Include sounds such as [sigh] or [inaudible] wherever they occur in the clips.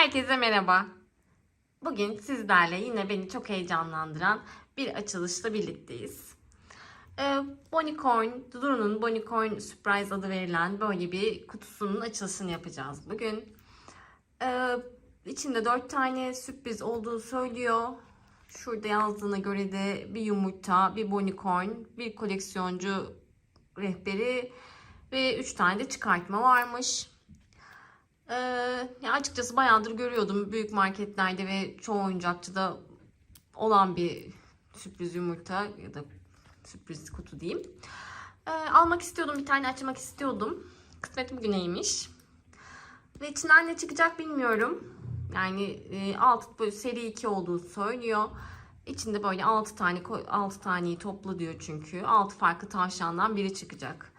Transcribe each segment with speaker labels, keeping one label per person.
Speaker 1: Herkese merhaba. Bugün sizlerle yine beni çok heyecanlandıran bir açılışla birlikteyiz. Ee, Bonicorn, Duru'nun Bonicorn Surprise adı verilen böyle bir kutusunun açılışını yapacağız bugün. Ee, içinde 4 tane sürpriz olduğu söylüyor. Şurada yazdığına göre de bir yumurta, bir Bonicorn, bir koleksiyoncu rehberi ve 3 tane de çıkartma varmış. Ee, ya açıkçası bayağıdır görüyordum büyük marketlerde ve çoğu oyuncakçıda olan bir sürpriz yumurta ya da sürpriz kutu diyeyim. Ee, almak istiyordum bir tane açmak istiyordum. Kısmet bugüneymiş. Ve içinden ne çıkacak bilmiyorum. Yani e, alt böyle seri 2 olduğu söylüyor. İçinde böyle 6 tane 6 taneyi topla diyor çünkü. 6 farklı tavşandan biri çıkacak.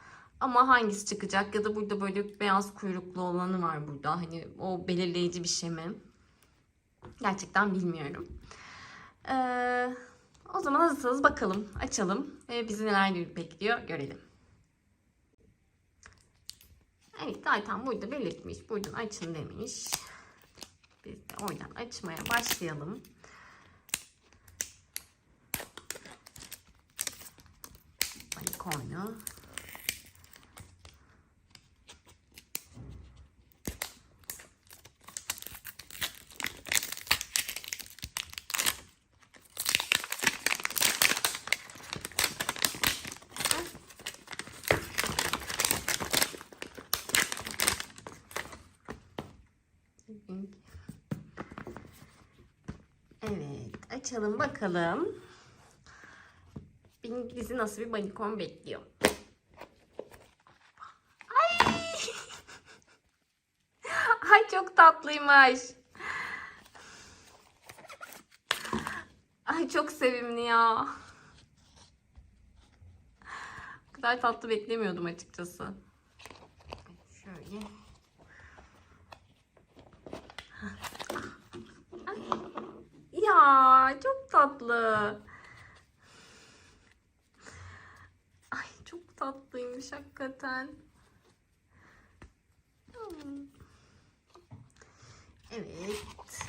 Speaker 1: Ama hangisi çıkacak ya da burada böyle beyaz kuyruklu olanı var burada. Hani o belirleyici bir şey mi? Gerçekten bilmiyorum. Ee, o zaman hazırsanız bakalım, açalım ve bizi neler bekliyor görelim. Evet zaten burada belirtmiş. Buradan açın demiş. Biz de oradan açmaya başlayalım. Unicorn'u. Evet, açalım bakalım. Bizi nasıl bir banikon bekliyor. Ay! [laughs] Ay çok tatlıymış. Ay çok sevimli ya. Bu kadar tatlı beklemiyordum açıkçası. Şöyle. Ya çok tatlı. Ay çok tatlıymış hakikaten. Evet.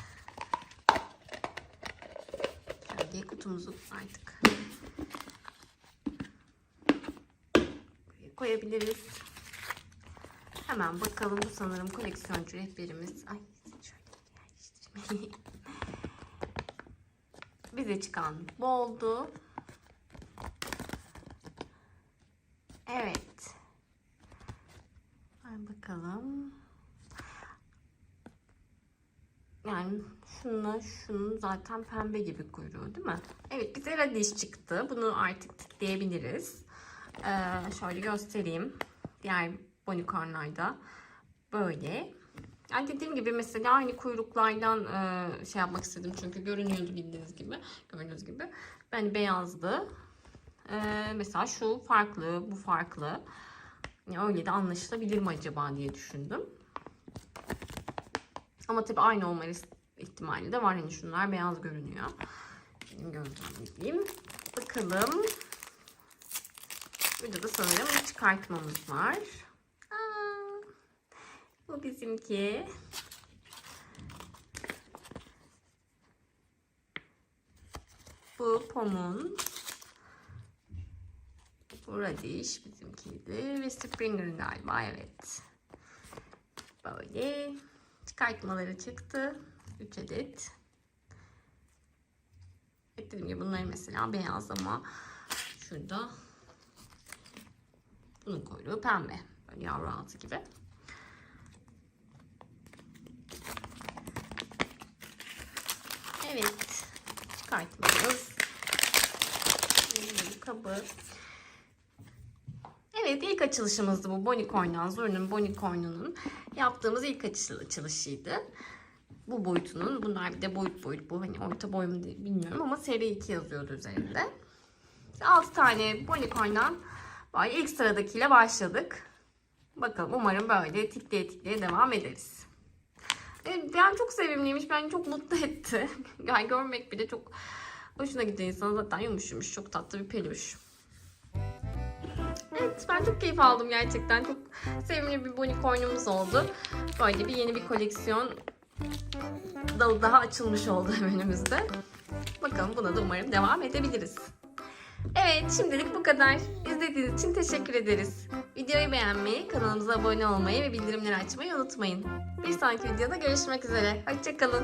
Speaker 1: Şöyle kutumuzu artık koyabiliriz. Hemen bakalım bu sanırım koleksiyoncu rehberimiz. Ay şöyle yerleştireyim. [laughs] bize çıkan bu oldu. Evet. Ay bakalım. Yani şununla şunun zaten pembe gibi kuyruğu değil mi? Evet bize radish çıktı. Bunu artık tıklayabiliriz. Ee, şöyle göstereyim. Diğer bonikornlarda böyle. Yani dediğim gibi mesela aynı kuyruklardan e, şey yapmak istedim çünkü görünüyordu bildiğiniz gibi. Gördüğünüz gibi. Ben beyazdı. E, mesela şu farklı, bu farklı. Yani öyle de anlaşılabilir mi acaba diye düşündüm. Ama tabii aynı olma ihtimali de var. Hani şunlar beyaz görünüyor. Benim gözlemlediğim. Bakalım. Burada da sanırım çıkartmamız var. Bu bizimki. Bu pomun. Bu radish bizimkiydi. Ve Springer'ın galiba evet. Böyle çıkartmaları çıktı. 3 adet. Evet, dediğim gibi bunlar mesela beyaz ama şurada bunun kuyruğu pembe. Böyle yavru altı gibi. Evet. Çıkartmamız. Bir kabı. Evet ilk açılışımızdı bu Bonicorn'dan. Zorunun Bonicorn'unun yaptığımız ilk açılışıydı. Bu boyutunun. Bunlar bir de boyut boyut. Bu hani orta boy mu bilmiyorum ama seri 2 yazıyordu üzerinde. 6 tane Bonicorn'dan ilk sıradakiyle başladık. Bakalım umarım böyle tikleye tikleye devam ederiz. Yani çok sevimliymiş. Beni çok mutlu etti. [laughs] Yani görmek bile çok hoşuna gidiyor insan. Zaten yumuş yumuş. Çok tatlı bir peluş. Evet ben çok keyif aldım gerçekten. Çok sevimli bir bonicornumuz oldu. Böyle bir yeni bir koleksiyon dalı daha açılmış oldu [laughs] önümüzde. Bakalım buna da umarım devam edebiliriz. Evet şimdilik bu kadar. İzlediğiniz için teşekkür ederiz. Videoyu beğenmeyi, kanalımıza abone olmayı ve bildirimleri açmayı unutmayın. Bir sonraki videoda görüşmek üzere. Hoşçakalın.